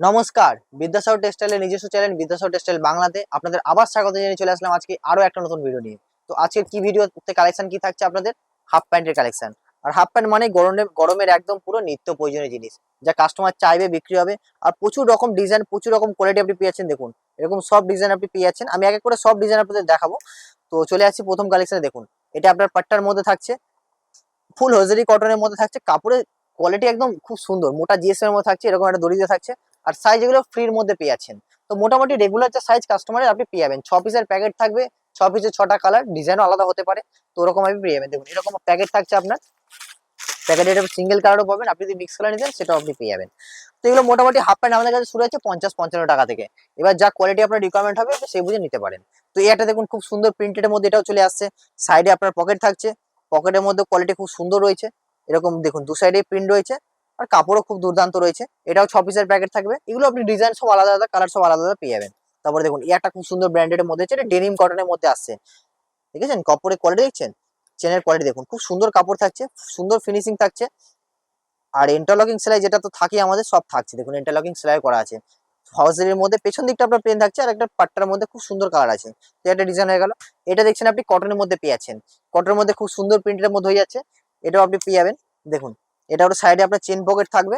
নমস্কার, বিদ্যাসাগর টেক্সটাইলের নিজস্ব channel Vidyasagar textile বাংলাতে আপনাদের আবার স্বাগত জানিয়ে চলে আসলাম আজকে আরও একটা নতুন ভিডিও নিয়ে। তো আজকের কি ভিডিওতে কালেকশন কি থাকছে আপনাদের? হাফ প্যান্টের কালেকশন আর হাফ প্যান্ট মানে গরমের গরমের একদম পুরো নিত্য প্রয়োজনীয় জিনিস, যা কাস্টমার চাইবে, বিক্রি হবে। আর প্রচুর রকম ডিজাইন প্রচুর রকম কোয়ালিটি আপনি পেয়েছেন, দেখুন। এরকম সব ডিজাইন আপনি পেয়ে যাচ্ছেন আমি এক এক করে সব ডিজাইন আপনাদের দেখাবো। তো চলে আসছি প্রথম কালেকশনে দেখুন। এটা আপনার পাট্টার মধ্যে থাকছে। ফুল হজরি কটনের মধ্যে থাকছে। কাপড়ের কোয়ালিটি একদম খুব সুন্দর। মোটা জিএসএম এর মধ্যে থাকছে। এরকম একটা দড়ি দিয়ে থাকছে। আর সাইজ এগুলো ফ্রির মধ্যে পেয়ে যাচ্ছেন। তো মোটামুটি রেগুলার যে সাইজ কাস্টমারের আপনি পেয়ে যাবেন। ছ পিসের প্যাকেট থাকবে, ছ পিসের ছটা কালার ডিজাইনও আলাদা হতে পারে। তো ওরকম আপনি পেয়ে যাবেন। দেখুন, এরকম প্যাকেট থাকছে আপনার। প্যাকেটে এটা সিঙ্গেল কালারও পাবেন। আপনি যদি মিক্স কালার নিতেন সেটাও আপনি পেয়ে যাবেন। তো এগুলো মোটামুটি হাফ প্যান্ট আমাদের কাছে শুরু হচ্ছে পঞ্চাশ, পঞ্চান্ন টাকা থেকে। এবার যা কোয়ালিটি আপনার রিকোয়ারমেন্ট হবে, আপনি সেই বুঝে নিতে পারেন। তো এটা দেখুন, খুব সুন্দর প্রিন্টের মধ্যে এটাও চলে আসছে। সাইডে আপনার পকেট থাকছে। পকেটের মধ্যে কোয়ালিটি খুব সুন্দর রয়েছে। এরকম দেখুন, দু সাইডে প্রিন্ট রয়েছে। আর কাপড়ও খুব দুর্দান্ত রয়েছে। এটাও ছ পিসের প্যাকেট থাকবে। এগুলো আপনি ডিজাইন সব আলাদা আলাদা কালার সব আলাদা আলাদা পেয়ে যাবেন। তারপরে দেখুন একটা খুব সুন্দর ব্র্যান্ডের মধ্যে হচ্ছে এটা ডেনিম কটনের মধ্যে আসছে। ঠিক আছে? কাপড়ের কোয়ালিটি দেখছেন? চেনের কোয়ালিটি দেখুন, খুব সুন্দর কাপড় থাকছে, সুন্দর ফিনিশিং থাকছে। আর ইন্টারলকিং সেলাই যেটা তো থাকে আমাদের, সব থাকছে। দেখুন ইন্টারলকিং সেলাই করা আছে। হাউসের মধ্যে পেছন দিকটা আপনার প্লেন থাকছে, আর একটা পাট্টার মধ্যে খুব সুন্দর কালার আছে। তো একটা ডিজাইন হয়ে গেল। এটা দেখছেন আপনি কটনের মধ্যে পেয়ে যাচ্ছেন। কটনের মধ্যে খুব সুন্দর প্রিন্টের মধ্যে হয়ে যাচ্ছে। এটাও আপনি পেয়ে যাবেন। দেখুন এটা ওর সাইডে আপনার চেন পকেট থাকবে।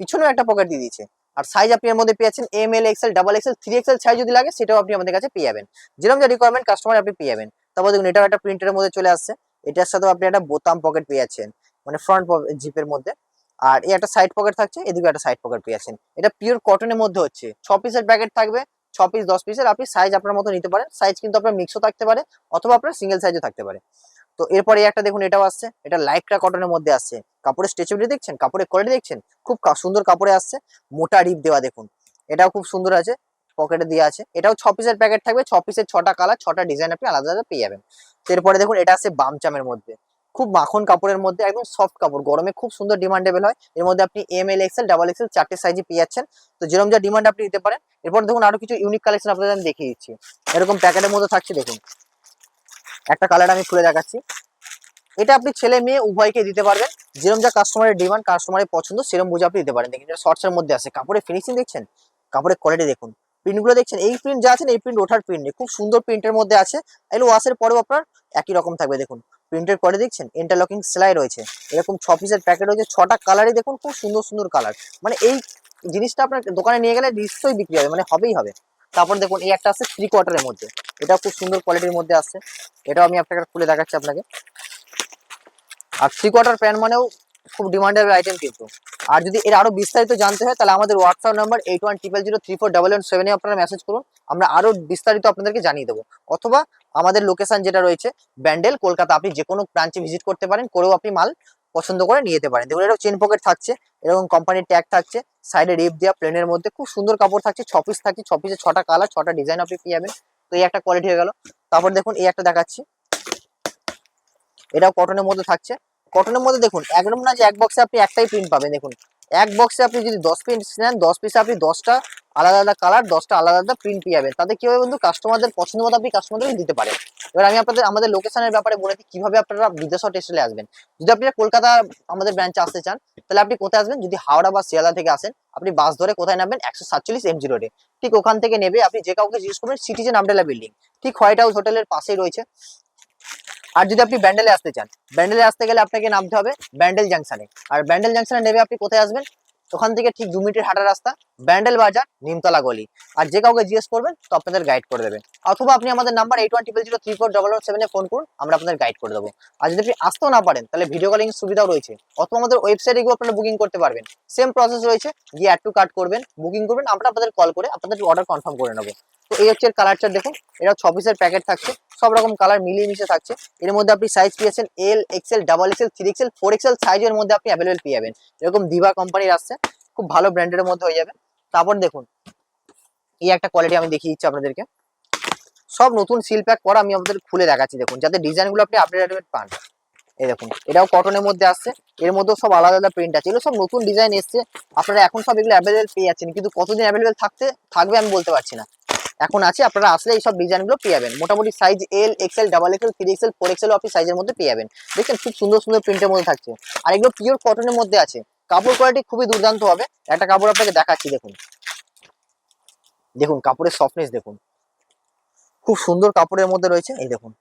পিছনেও একটা পকেট দিয়ে দিয়েছে। আর সাইজ আপনি এর মধ্যে পেয়ে যাচ্ছেন M L XL double XL three XL size যদি লাগে, সেটাও আপনি আমাদের কাছে পেয়ে যাবেন। যেরকম যা রিকোয়ারমেন্ট কাস্টমার আপনি পেয়ে যাবেন। তারপর দেখুন, এটাও একটা প্রিন্টের মধ্যে চলে আসছে। এটার সাথেও আপনি একটা বোতাম পকেট পেয়ে যাচ্ছেন। মানে ফ্রন্ট জিপের মধ্যে। আর এই একটা সাইড পকেট থাকছে এদিকে একটা সাইড পকেট পেয়ে যাচ্ছেন। এটা পিওর কটনের মধ্যে হচ্ছে। ছ পিসের প্যাকেট থাকবে, ছ পিস দশ পিসের আপনি সাইজ আপনার মতো নিতে পারেন। সাইজ কিন্তু আপনার মিক্সও থাকতে পারে, অথবা আপনার সিঙ্গেল সাইজও থাকতে পারে। তো এরপরে একটা দেখুন, এটাও আসছে। এটা লাইটটা কটনের মধ্যে আসছে। কাপড়ের স্ট্রেচেবিলিটি দেখছেন? কাপড়ের কোয়ালিটি দেখছেন? খুব সুন্দর কাপড়ে আসছে। মোটা রিপ দেওয়া দেখুন। এটাও খুব সুন্দর আছে। পকেটে দেওয়া আছে। এটাও ছ পিসের প্যাকেট থাকবে। ছ পিসের ছটা কালার ছটা ডিজাইন আপনি আলাদা আলাদা পেয়ে যাবেন। এরপরে দেখুন, এটা আছে বামচামের মধ্যে। খুব মাখন কাপড়ের মধ্যে, একদম সফট কাপড়। গরমে খুব সুন্দর ডিমান্ডেবল হয়। এর মধ্যে আপনি M L XL double XL চারটে সাইজে পেয়ে যাচ্ছেন। তো যেরকম যা ডিমান্ড আপনি দিতে পারেন। এরপর দেখুন, আরও কিছু ইউনিক কালেকশন আপনাদের দেখিয়ে দিচ্ছি। এরকম প্যাকেটের মধ্যে থাকছে, দেখুন। একটা কালার আমি খুলে দেখাচ্ছি। এটা আপনি ছেলে মেয়ে উভয়কে দিতে পারবেন। যেরকম যা কাস্টমারের ডিমান্ড কাস্টমারের পছন্দ সেরকম বুঝে আপনি দিতে পারেন। দেখুন এটা শর্টস এর মধ্যে আছে। কাপড়ের ফিনিশিং দেখছেন? কাপড়ের কোয়ালিটি দেখুন। প্রিন্টগুলো দেখছেন? এই প্রিন্ট যা আছে না, এই প্রিন্ট ওঠার প্রিন্ট খুব সুন্দর প্রিন্টের মধ্যে আছে। এগুলো ওয়াশের পরেও আপনার একই রকম থাকবে। দেখুন প্রিন্টের কোয়ালিটি দেখছেন? ইন্টারলকিং সেলাই রয়েছে। এরকম ছ পিসের প্যাকেট রয়েছে। ছটা কালারই দেখুন খুব সুন্দর সুন্দর কালার মানে এই জিনিসটা আপনার দোকানে নিয়ে গেলে নিশ্চয়ই বিক্রি হবে। মানে হবেই হবে। তারপর দেখুন এই একটা আছে থ্রি কোয়ার্টারের মধ্যে। এটা খুব সুন্দর কোয়ালিটির মধ্যে আসছে এটাও আমি আপনাকে খুলে দেখাচ্ছি আপনাকে। আর থ্রি কোয়ার্টার প্যান্ট মানেও খুব ডিমান্ডেবল আইটেম কিন্তু। আর যদি এর আরও বিস্তারিত জানতে হয়, তাহলে আমাদের WhatsApp number eight one triple zero three four double one সেভেনে আপনারা মেসেজ করুন। আমরা আরও বিস্তারিত আপনাদেরকে জানিয়ে দেবো। অথবা আমাদের লোকেশন যেটা রয়েছে ব্যান্ডেল কলকাতা, আপনি যে কোনো ব্রাঞ্চে ভিজিট করতে পারেন, করেও আপনি মাল পছন্দ করে নিয়ে যেতে পারেন। দেখুন এটা চেন পকেট থাকছে, এরকম কোম্পানির ট্যাগ থাকছে সাইডে রেপ দেওয়া প্লেনের মধ্যে খুব সুন্দর কাপড় থাকছে, ছ পিস থাকছে, ছ পিসে ছটা কালার ছটা ডিজাইন আপনি পেয়ে যাবেন। তো এই একটা কোয়ালিটি হয়ে গেল। তারপর দেখুন এই একটা দেখাচ্ছি। এটাও কটনের মধ্যে থাকছে। কটনের মধ্যে দেখুন, একদম না যে এক বক্সে আপনি একটাই প্রিন্ট পাবেন। দেখুন, এক বক্সে আপনি যদি দশ পিস নেন, দশ পিসে আপনি দশটা আলাদা আলাদা কালার দশটা আলাদা আলাদা প্রিন্ট পেয়ে যাবেন। তাতে হবে বন্ধু? কাস্টমারদের পছন্দ মতো আপনি কাস্টমারদের দিতে পারেন। এবার আমি আপনাদের, আমাদের লোকেশনের ব্যাপারে বলে দিই, কীভাবে আপনারা বিদেশও টেস্টে আসবেন। যদি আপনি কলকাতা আমাদের ব্রাঞ্চে আসতে চান, তাহলে আপনি কোথায় আসবেন? যদি হাওড়া বা শিয়ালদা থেকে আসেন, আপনি বাস ধরে কোথায় নামবেন? একশো সাতচল্লিশ এমজি রোডে ঠিক ওখান থেকে নেবে, আপনি যে কাউকে জিজ্ঞেস করবেন সিটিজেন আমডেলা বিল্ডিং ঠিক হোয়াইট হাউস হোটেলের পাশেই রয়েছে। আর যদি আপনি ব্যান্ডেলে আসতে চান, ব্যান্ডেলে আসতে গেলে আপনাকে নামতে হবে ব্যান্ডেল জাংশনে আর ব্যান্ডেল জাংশনে নেবে, আপনি কোথায় আসবেন? ওখান থেকে ঠিক দু মিনিটের হাঁটা রাস্তা, ব্যান্ডেল বাজার, নিমতলা গলি। আর যে কাউকে জিজ্ঞেস করবেন, তো আপনাদের গাইড করে দেবে। অথবা আপনি আমাদের number eight one triple zero three four double সেভেনে ফোন করুন, আমরা আপনাদের গাইড করে দেবো। আর যদি আপনি আসতেও না পারেন, তাহলে ভিডিও কলিং সুবিধাও রয়েছে। অথবা আমাদের ওয়েবসাইটে গিয়ে আপনারা বুকিং করতে পারবেন। সেম প্রসেস রয়েছে, গিয়ে অ্যাড টু কার্ড করবেন বুকিং করবেন, আমরা আপনাদের কল করে আপনাদের অর্ডার কনফার্ম করে নেব। তো এই হচ্ছে কালার চার্ট দেখুন। এটা ছ পিসের প্যাকেট থাকছে। সব রকম কালার মিলিয়ে মিশে থাকছে। এর মধ্যে আপনি সাইজ পেয়েছেন L XL double XL three XL four XL সাইজের মধ্যে আপনি অ্যাভেলেবেল পেয়ে যাবেন। এরকম দিভা কোম্পানির আসছে। খুব ভালো ব্র্যান্ডের মধ্যে হয়ে যাবে। তারপর দেখুন, এই একটা কোয়ালিটি আমি দেখিয়ে দিচ্ছি আপনাদেরকে। সব নতুন সিল প্যাক করা আমি আপনাদের খুলে দেখাচ্ছি। দেখুন, যাতে ডিজাইনগুলো আপনি আপডেট আপডেট পান। এই দেখুন, এটাও কটনের মধ্যে আসছে। এর মধ্যেও সব আলাদা আলাদা প্রিন্ট আছে। এগুলো সব নতুন ডিজাইন এসছে। আপনারা এখন সব এগুলো অ্যাভেলেবেল পেয়ে যাচ্ছেন। কিন্তু কতদিন অ্যাভেলেবেল থাকতে, থাকবে আমি বলতে পারছি না। এখন আছে, আপনারা আসলে এই সব ডিজাইনগুলো পেয়ে যাবেন মোটামুটি size L XL double XL three XL four XL আপনি সাইজের মধ্যে পেয়ে যাবেন দেখছেন খুব সুন্দর সুন্দর প্রিন্টের মধ্যে থাকছে। আর এগুলো পিওর কটনের মধ্যে আছে। কাপড় কোয়ালিটি খুবই দুর্দান্ত হবে। একটা কাপড় আপনাকে দেখাচ্ছি, দেখুন। দেখুন, কাপড়ের সফটনেস দেখুন। খুব সুন্দর কাপড়ের মধ্যে রয়েছে, এই দেখুন।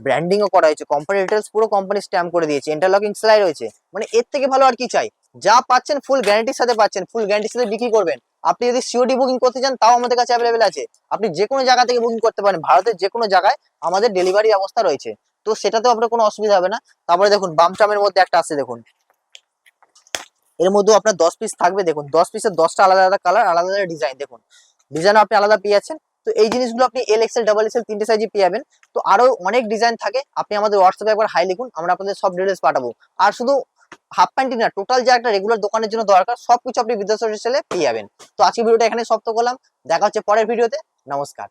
ব্র্যান্ডিংও করা হয়েছে। কোম্পানি ডিটেলস পুরো কোম্পানি স্ট্যাম্প করে দিয়েছে। ইন্টারলকিং সেলাই রয়েছে। মানে এর থেকে ভালো আর কি চাই? যা পাচ্ছেন ফুল গ্যারান্টির সাথে পাচ্ছেন। ফুল গ্যারান্টির সাথে বিক্রি করবেন। আপনি যদি সিওডি বুকিং করতে চান, তাও আমাদের কাছে অ্যাভেলেবেল আছে। আপনি যে কোনো জায়গা থেকে বুকিং করতে পারেন, ভারতের যে কোনো জায়গায় আমাদের ডেলিভারি ব্যবস্থা রয়েছে। তো সেটাতেও আপনার কোনো অসুবিধা হবে না। তারপরে দেখুন বামচামের মধ্যে একটা আছে, দেখুন। এর মধ্যেও আপনার দশ পিস থাকবে, দেখুন। দশ পিসের দশটা আলাদা আলাদা কালার আলাদা আলাদা ডিজাইন দেখুন। ডিজাইন আপনি আলাদা পেয়ে যাচ্ছেন। তো এই জিনিসগুলো আপনি এল এক্সেল ডাবল এক্সেল তিনটে সাইজে পেয়ে যাবেন। তো আরও অনেক ডিজাইন থাকে। আপনি আমাদের হোয়াটসঅ্যাপে একবার হাই লিখুন, আমরা আপনাদের সব ডিটেলস পাঠাবো। আর শুধু হাফ প্যান্টই না টোটাল যা একটা রেগুলার দোকানের জন্য দরকার, সবকিছু আপনি বিদ্যাসাগর সেলে পেয়ে যাবেন। তো আজকে ভিডিওটা এখানে সপ্ত করলাম। দেখা হচ্ছে পরের ভিডিওতে। নমস্কার।